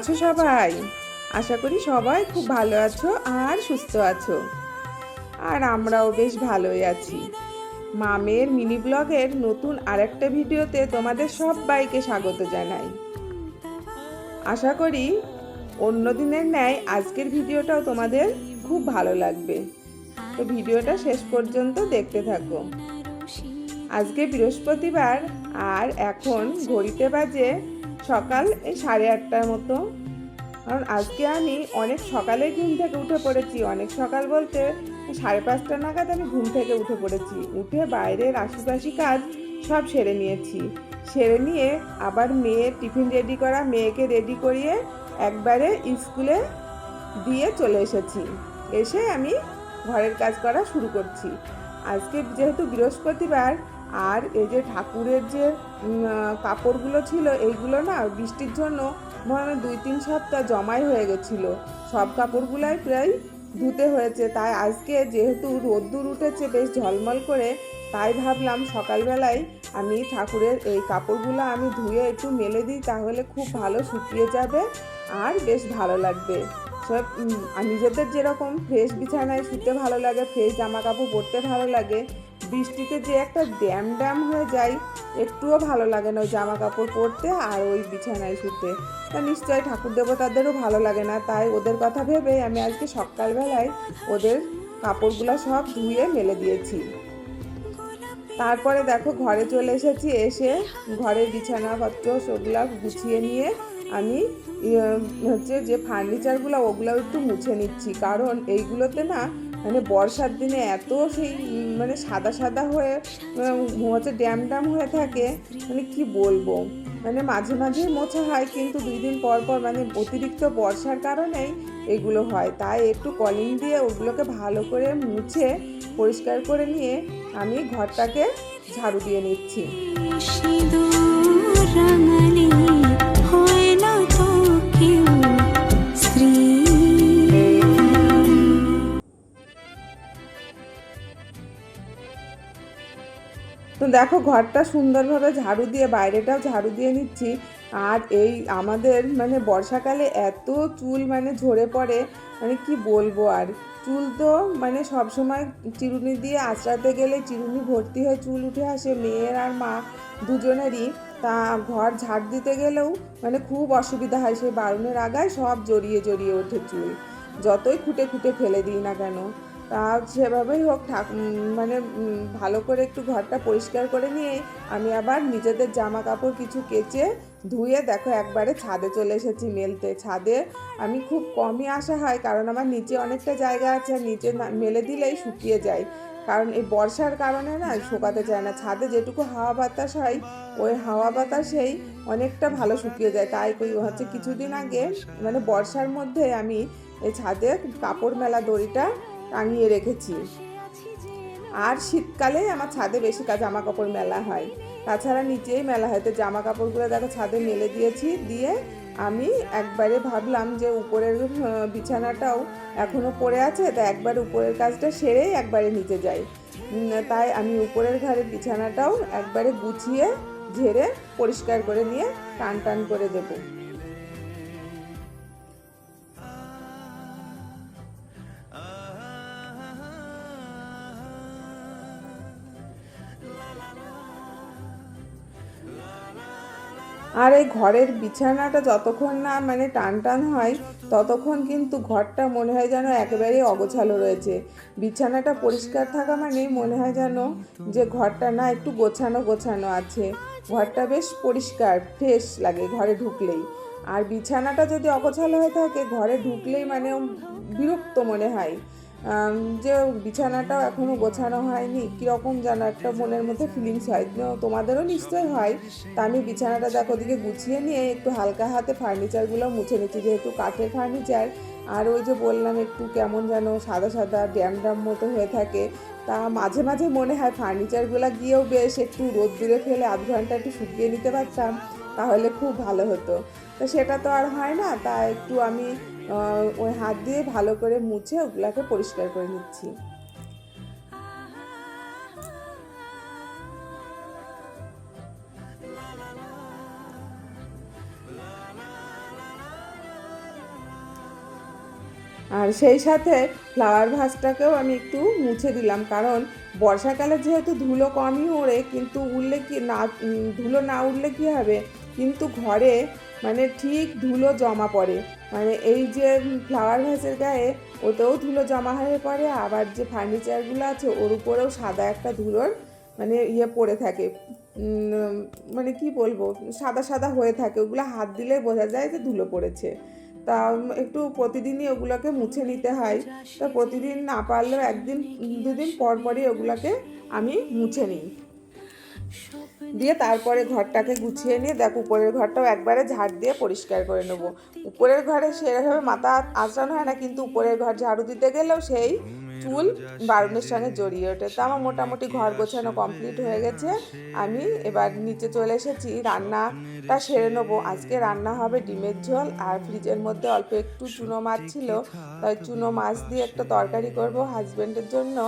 আছো সবাই? আশা করি সবাই খুব ভালো আছো আর সুস্থ আছো। আর আমরাও বেশ ভালোই আছি। মামের মিনি ব্লগের নতুন আরেকটা ভিডিওতে তোমাদের সবাইকে স্বাগত জানাই। আশা করি অন্য দিনের ন্যায় আজকের ভিডিওটাও তোমাদের খুব ভালো লাগবে। তো ভিডিওটা শেষ পর্যন্ত দেখতে থাকো। আজকে বৃহস্পতিবার আর এখন ঘড়িতে বাজে সকাল এই সাড়ে আটটার মতো। কারণ আজকে আমি অনেক সকালে ঘুম থেকে উঠে পড়েছি। অনেক সকাল বলতে সাড়ে পাঁচটা নাগাদ আমি ঘুম থেকে উঠে পড়েছি। উঠে বাইরের আশিপাশি কাজ সব সেরে নিয়েছি। সেরে নিয়ে আবার মেয়ের টিফিন রেডি করা, মেয়েকে রেডি করিয়ে একবারে স্কুলে দিয়ে চলে এসেছি। এসে আমি ঘরের কাজ করা শুরু করছি। আজকে যেহেতু বৃহস্পতিবার আর এই যে ঠাকুরের যে কাপড়গুলো ছিল, এইগুলো না বৃষ্টির জন্য মনে দুই তিন সপ্তাহ জমাই হয়ে গেছিল। সব কাপড়গুলাই প্রায় ধুতে হয়েছে। তাই আজকে যেহেতু রোদ্দুর উঠেছে, বেশ ঝলমল করে, তাই ভাবলাম সকালবেলায় আমি ঠাকুরের এই কাপড়গুলো আমি ধুয়ে একটু মেলে দিই, তাহলে খুব ভালো শুকিয়ে যাবে আর বেশ ভালো লাগবে। সব নিজেদের যেরকম ফ্রেশ বিছানায় শুতে ভালো লাগে, ফ্রেশ জামা কাপড় পরতে ভালো লাগে বৃষ্টিতে যে একটা ড্যাম ড্যাম হয়ে যায় একটুও ভালো লাগে না ওই জামা কাপড় পরতে আর ওই বিছানায় শুতে। তা নিশ্চয়ই ঠাকুর দেবতাদেরও ভালো লাগে না তাই ওদের কথা ভেবে আমি আজকে সকালবেলায় ওদের কাপড়গুলো সব ধুয়ে মেলে দিয়েছি। তারপরে দেখো ঘরে চলে এসেছি এসে ঘরের বিছানাপত্র সেগুলো গুছিয়ে নিয়ে আমি ইয়ে, হচ্ছে যে ফার্নিচারগুলো ওগুলো একটু মুছে নিচ্ছি। কারণ এইগুলোতে না মানে বর্ষার দিনে এত সেই মানে সাদা সাদা হয়ে হচ্ছে ড্যাম ড্যাম হয়ে থাকে মানে কি বলব? মানে মাঝে মাঝে মোছা হয়, কিন্তু দুই দিন পর পর মানে অতিরিক্ত বর্ষার কারণেই এগুলো হয়। তাই একটু কলিং দিয়ে ওগুলোকে ভালো করে মুছে, পরিষ্কার করে নিয়ে আমি ঘরটাকে ঝাড়ু দিয়ে নিচ্ছি। দেখো, ঘরটা সুন্দরভাবে ঝাড়ু দিয়ে, বাইরেটাও ঝাড়ু দিয়ে নিচ্ছি। আর এই আমাদের মানে বর্ষাকালে এত চুল মানে ঝরে পড়ে মানে কি বলব আর? চুল তো মানে সব সময় চিরুনি দিয়ে আঁচড়াতে গেলে চিরুনি ভর্তি হয়ে চুল উঠে আসে, মেয়ের আর মা দুজনেরই। তা ঘর ঝাড় দিতে গেলেও মানে খুব অসুবিধা হয়, সেই বারুনের আগায় সব জড়িয়ে জড়িয়ে ওঠে চুল। যতই খুঁটে খুঁটে ফেলে দিই না কেন। তা সেভাবেই হোক ঠাক মানে ভালো করে একটু ঘরটা পরিষ্কার করে নিয়ে আমি আবার নিজেদের জামা কাপড় কিছু কেচে ধুয়ে দেখো একবারে ছাদে চলে এসেছি মেলতে। ছাদে আমি খুব কমই আসা হয় কারণ আমার নিচে অনেকটা জায়গা আছে নিচে মেলে দিলেই শুকিয়ে যায়। কারণ এই বর্ষার কারণে না শুকাতে চায় না। ছাদে যেটুকু হাওয়া বাতাস হয়, ওই হাওয়া বাতাসেই অনেকটা ভালো শুকিয়ে যায়। তাই কই, হচ্ছে কিছুদিন আগে মানে বর্ষার মধ্যে আমি এই ছাদে কাপড় মেলা দড়িটা টাঙিয়ে রেখেছি। আর শীতকালে আমার ছাদে বেশি কাজ জামা কাপড় মেলা হয়। তাছাড়া নিচেই মেলা হয়। তো জামা কাপড়গুলো দেখো, ছাদে মেলে দিয়েছি। দিয়ে আমি একবারে ভাবলাম যে উপরের বিছানাটাও এখনও পড়ে আছে। তা একবার উপরের কাজটা সেরেই একবারে নিচে যাই। তাই আমি উপরের ঘরের বিছানাটাও একবারে গুছিয়ে, ঝেড়ে, পরিষ্কার করে নিয়ে টান টান করে দেবো। আর এই ঘরের বিছানাটা যতক্ষণ না মানে টান টান হয়, ততক্ষণ কিন্তু ঘরটা মনে হয় যেন একেবারেই অগোছালো রয়েছে। বিছানাটা পরিষ্কার থাকা মানেই মনে হয় যেন যে ঘরটা না একটু গোছানো গোছানো আছে। ঘরটা বেশ পরিষ্কার, ফ্রেশ লাগে ঘরে ঢুকলেই। আর বিছানাটা যদি অগোছালো হয়ে থাকে, ঘরে ঢুকলেই মানে বিরক্ত মনে হয়। যে বিছানাটাও এখনও গোছানো হয়নি, কীরকম যেন একটা মনের মধ্যে ফিলিংস হয়। তোমাদেরও নিশ্চয়ই হয়। তা আমি বিছানাটা দেখো, ওদিকে গুছিয়ে নিয়ে একটু হালকা হাতে ফার্নিচারগুলো মুছে নিচ্ছি, যেহেতু কাঠের ফার্নিচার আর ওই যে বললাম, একটু কেমন যেন সাদা সাদা ড্যাম ড্যাম মতো হয়ে থাকে। তা মাঝে মাঝে মনে হয় ফার্নিচারগুলো গিয়েও বেশ একটু রোদ্দুরে ফেলে আধ ঘণ্টা একটু শুকিয়ে নিতে পারতাম, তাহলে খুব ভালো হতো। তো সেটা তো আর হয় না, তা একটু আমি ওই হাত দিয়ে ভালো করে মুছে ওগুলাকে পরিষ্কার করে নিচ্ছি। আর সেই সাথে ফ্লাওয়ার ভাসটাকেও আমি একটু মুছে দিলাম, কারণ বর্ষাকালে যেহেতু ধুলো কমই ওড়ে, কিন্তু উড়লে কি না ধুলো না উড়লে কি হবে? কিন্তু ঘরে মানে ঠিক ধুলো জমা পড়ে। মানে এই যে ফ্লাওয়ার ভাসের গায়ে, ওতেও ধুলো জমা হয়ে পড়ে, আবার যে ফার্নিচারগুলো আছে, ওর উপরেও সাদা একটা ধুলোর মানে ইয়ে পড়ে থাকে। মানে কি বলব, সাদা সাদা হয়ে থাকে। ওগুলো হাত দিলে বোঝা যায় যে ধুলো পড়েছে। তা একটু প্রতিদিনই ওগুলোকে মুছে নিতে হয়। তা প্রতিদিন না পারলেও একদিন, দুদিন পর পরই ওগুলোকে আমি মুছে নিই। দিয়ে তারপরে ঘরটাকে গুছিয়ে নিয়ে, দেখ উপরের ঘরটাও একবারে ঝাড় দিয়ে পরিষ্কার করে নেব। উপরের ঘরে সেরকমভাবে মাথা আঁচড়ানো হয় না, কিন্তু উপরের ঘর ঝাড়ু দিতে গেলেও সেই চুল বারুণের সঙ্গে জড়িয়ে ওঠে। তো আমার মোটামুটি ঘর গোছানো কমপ্লিট হয়ে গেছে। আমি এবার নিচে চলে এসেছি, রান্নাটা সেরে নেব। আজকে রান্না হবে ডিমের ঝোল, আর ফ্রিজের মধ্যে অল্প একটু চুনো মাছ ছিল। তাই চুনো মাছ দিয়ে একটা তরকারি করব হাজব্যান্ডের জন্য।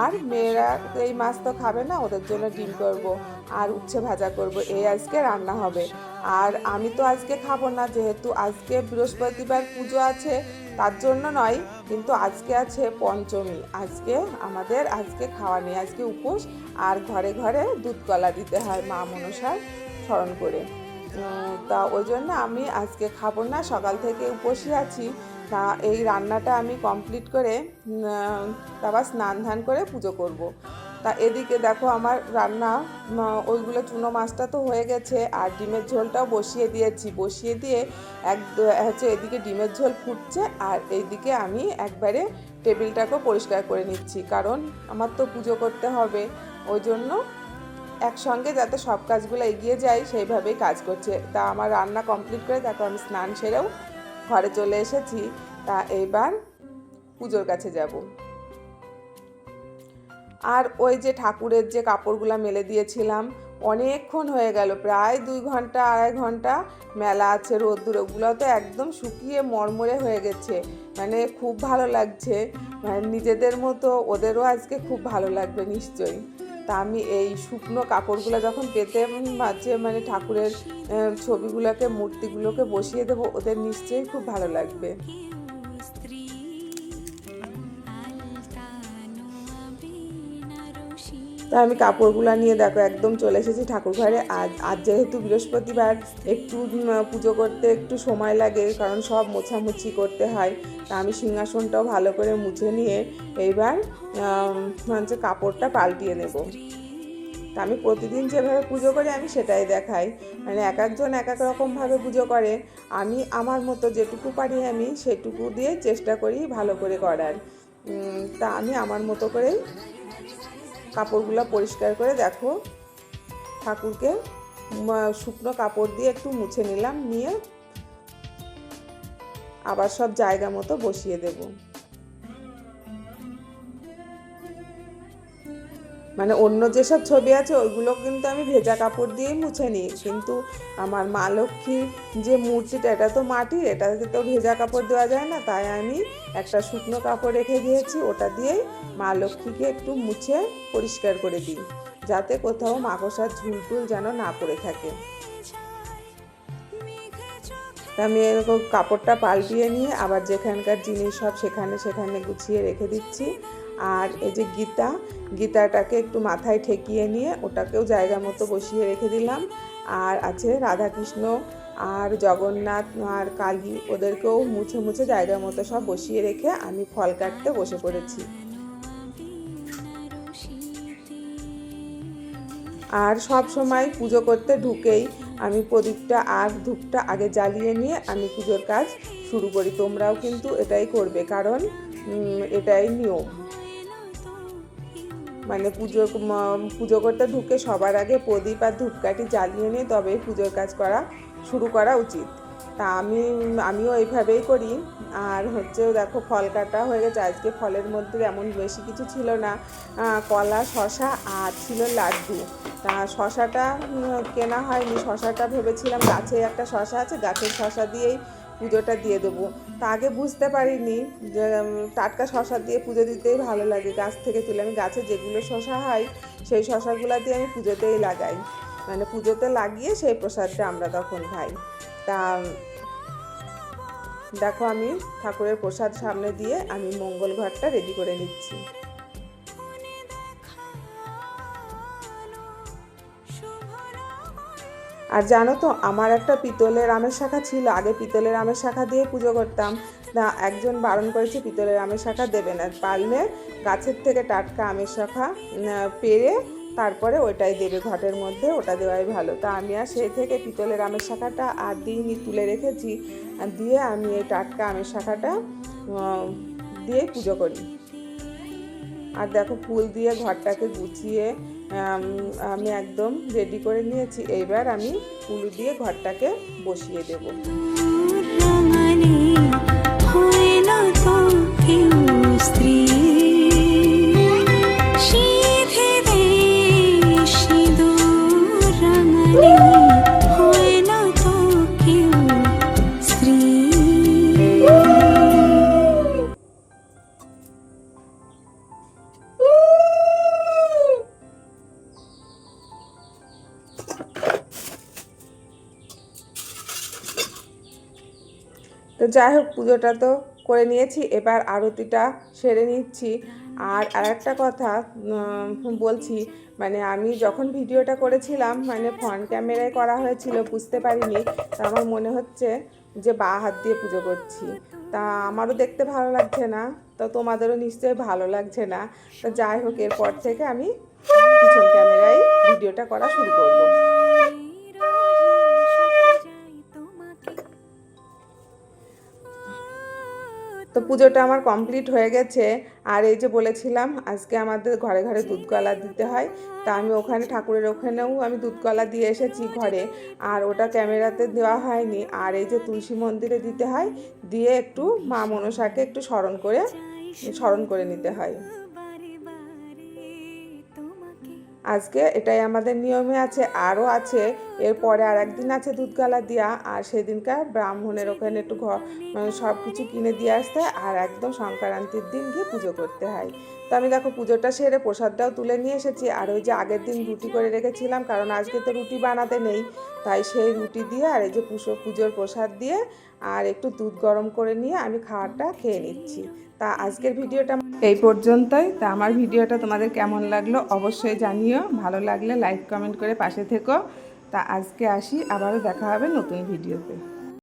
আর মেয়েরা এই মাছ তো খাবে না, ওদের জন্য ডিম করব আর উচ্ছে ভাজা করব। এই আজকে রান্না হবে। আর আমি তো আজকে খাব না, যেহেতু আজকে বৃহস্পতিবার পুজো আছে, তার জন্য নয়, কিন্তু আজকে আছে পঞ্চমী। আজকে আমাদের আজকে খাওয়া নেই, আজকে উপোস আর ঘরে ঘরে দুধ কলা দিতে হয় মা মনসার স্মরণ করে। তা ওই জন্য আমি আজকে খাব না, সকাল থেকে উপসী আছি। তা এই রান্নাটা আমি কমপ্লিট করে তারপর স্নান ধান করে পুজো করব। তা এদিকে দেখো আমার রান্না ওইগুলো চুনো মাছটা তো হয়ে গেছে, আর ডিমের ঝোলটাও বসিয়ে দিয়েছি। বসিয়ে দিয়ে এক, হচ্ছে এদিকে ডিমের ঝোল ফুটছে, আর এইদিকে আমি একবারে টেবিলটাকেও পরিষ্কার করে নিচ্ছি, কারণ আমার তো পুজো করতে হবে। ওই জন্য একসঙ্গে যাতে সব কাজগুলো এগিয়ে যায়, সেইভাবেই কাজ করছে। তা আমার রান্না কমপ্লিট করে দেখো আমি স্নান সেরেও ঘরে চলে এসেছি, তা এইবার পুজোর কাছে যাব। আর ওই যে ঠাকুরের যে কাপড়গুলো মেলে দিয়েছিলাম, অনেকক্ষণ হয়ে গেল, প্রায় দুই ঘণ্টা, আড়াই ঘণ্টা মেলা আছে, রোদ্দুর, ওগুলো তো একদম শুকিয়ে মরমরে হয়ে গেছে। মানে খুব ভালো লাগছে মানে নিজেদের মতো ওদেরও আজকে খুব ভালো লাগবে নিশ্চয়ই। তা আমি এই শুকনো কাপড়গুলো যখন পেতে মাঝে মানে ঠাকুরের ছবিগুলোকে, মূর্তিগুলোকে বসিয়ে দেবো, ওদের নিশ্চয়ই খুব ভালো লাগবে। তা আমি কাপড়গুলো নিয়ে দেখো, একদম চলে এসেছি ঠাকুর ঘরে। আজ আজ যেহেতু বৃহস্পতিবার, একটু পুজো করতে একটু সময় লাগে, কারণ সব মোছামুছি করতে হয়। তা আমি সিংহাসনটাও ভালো করে মুছে নিয়ে এইবার হচ্ছে কাপড়টা পাল্টিয়ে নেব। তা আমি প্রতিদিন যেভাবে পুজো করি, আমি সেটাই দেখাই। মানে এক একজন এক এক রকমভাবে পুজো করে। আমি আমার মতো যেটুকু পারি আমি, সেটুকু দিয়ে চেষ্টা করি ভালো করে করার। তা আমি আমার মতো করেই কাপড়গুলো পরিষ্কার করে দেখো। ঠাকুরকে শুকনো কাপড় দিয়ে একটু মুছে নিলাম, নিয়ে আবার সব জায়গা মতো বসিয়ে দেব। মানে অন্য যেসব ছবি আছে, ওইগুলো কিন্তু আমি ভেজা কাপড় দিয়েই মুছে নিই। কিন্তু আমার মা লক্ষ্মীর যে মূর্তিটা, এটা তো মাটির এটাকে তো ভেজা কাপড় দেওয়া যায় না। তাই আমি একটা শুকনো কাপড় রেখে দিয়েছি, ওটা দিয়েই মা লক্ষ্মীকে একটু মুছে পরিষ্কার করে দিই, যাতে কোথাও মাকড়সার ঝুলটুল যেন না পড়ে থাকে। আমি এরকম কাপড়টা পাল্টিয়ে নিয়ে আবার যেখানকার জিনিস সব সেখানে সেখানে গুছিয়ে রেখে দিচ্ছি। আর এই যে গীতা গীতাটাকে একটু মাথায় ঠেকিয়ে নিয়ে ওটাকেও জায়গা মতো বসিয়ে রেখে দিলাম। আর আছে রাধাকৃষ্ণ আর জগন্নাথ আর কালী, ওদেরকেও মুছে মুছে জায়গা মতো সব বসিয়ে রেখে আমি ফল কাটতে বসে পড়েছি। আর সব সময় পুজো করতে ঢুকেই আমি প্রদীপটা আর ধূপটা আগে জ্বালিয়ে নিয়ে আমি পুজোর কাজ শুরু করি। তোমরাও কিন্তু এটাই করবে, কারণ এটাই নিয়ম। মানে পুজো পুজো করতে ঢুকে সবার আগে প্রদীপ আর ধূপকাঠি জ্বালিয়ে নিয়ে তবেই পুজোর কাজ করা শুরু করা উচিত। তা আমি, আমিও এইভাবেই করি। আর হচ্ছে দেখো ফল কাটা হয়ে গেছে। আজকে ফলের মধ্যে এমন বেশি কিছু ছিল না। কলা শশা আর ছিল লাড্ডু। তা শশাটা কেনা হয়নি। শশাটা ভেবেছিলাম গাছে একটা শশা আছে। গাছের শশা দিয়েই পুজোটা দিয়ে দেবো। তা আগে বুঝতে পারিনি যে টাটকা শশা দিয়ে পুজো দিতেই ভালো লাগে। গাছ থেকে তুলে আমি গাছে যেগুলো শশা হয়, সেই শশাগুলো দিয়ে আমি পুজোতেই লাগাই। মানে পুজোতে লাগিয়ে সেই প্রসাদটা আমরা তখন খাই। তা, দেখো আমি ঠাকুরের প্রসাদ সামনে দিয়ে আমি মঙ্গল ঘরটা রেডি করে নিচ্ছি। আর জানো তো, আমার একটা পিতলের আমের শাখা ছিল। আগে পিতলের আমের শাখা দিয়ে পুজো করতাম। না, একজন বারণ করেছে পিতলের আমের শাখা দেবে না। পারলে গাছের থেকে টাটকা আমের শাখা পেরে তারপরে ওইটাই দেবে ঘটের মধ্যে, ওটা দেওয়াই ভালো। তা আমি আর সেই থেকে পিতলের আমের শাখাটা আর দিইনি, তুলে রেখেছি। দিয়ে আমি এই টাটকা আমের শাখাটা দিয়ে পুজো করি। আর দেখো, ফুল দিয়ে ঘরটাকে গুছিয়ে আম, একদম রেডি করে নিয়েছি। এইবার আমি উলু দিয়ে ঘরটাকে বসিয়ে দেব। তো যাই হোক, পুজোটা তো করে নিয়েছি। এবার আরতিটা সেরে নিচ্ছি। আর আরেকটা কথা বলছি মানে আমি যখন ভিডিওটা করেছিলাম মানে ফ্রন্ট ক্যামেরায় করা হয়েছিল, বুঝতে পারিনি, তা আমার মনে হচ্ছে যে বা হাত দিয়ে পুজো করছি। তা আমারও দেখতে ভালো লাগছে না, তো তোমাদেরও নিশ্চয়ই ভালো লাগছে না। তো যাই হোক, এরপর থেকে আমি পিছন ক্যামেরায় ভিডিওটা করা শুরু করব। তো পুজোটা আমার কমপ্লিট হয়ে গেছে। আর এই যে বলেছিলাম, আজকে আমাদের ঘরে ঘরে দুধ কলা দিতে হয়। তা আমি ওখানে, ঠাকুরের ওখানেও আমি দুধ কলা দিয়ে এসেছি ঘরে। আর ওটা ক্যামেরাতে দেওয়া হয়নি। আর এই যে তুলসী মন্দিরে দিতে হয়, দিয়ে একটু মা মনসাকে একটু স্মরণ করে স্মরণ করে নিতে হয়। আজকে এটাই আমাদের নিয়মে আছে, আরও আছে। এরপরে আর একদিন আছে দুধগালা দেওয়া আর সেদিনকার ব্রাহ্মণের ওখানে একটু ঘর মানে সব কিছু কিনে দিয়ে আসতে আর একদম সংক্রান্তির দিন গিয়ে পুজো করতে হয়। তো আমি দেখো পুজোটা সেরে প্রসাদটাও তুলে নিয়ে এসেছি। আর ওই যে আগের দিন রুটি করে রেখেছিলাম, কারণ আজকে তো রুটি বানাতে নেই। তাই সেই রুটি দিয়ে আর এই যে পুজো পুজোর প্রসাদ দিয়ে আর একটু দুধ গরম করে নিয়ে আমি খাওয়ারটা খেয়ে নিচ্ছি। তা আজকের ভিডিওটা এই পর্যন্তই। তা আমার ভিডিওটা তোমাদের কেমন লাগল অবশ্যই জানিও। ভালো লাগলে লাইক, কমেন্ট করে পাশে থেকো। তা আজকে আসি, আবারও দেখা হবে নতুন ভিডিওতে।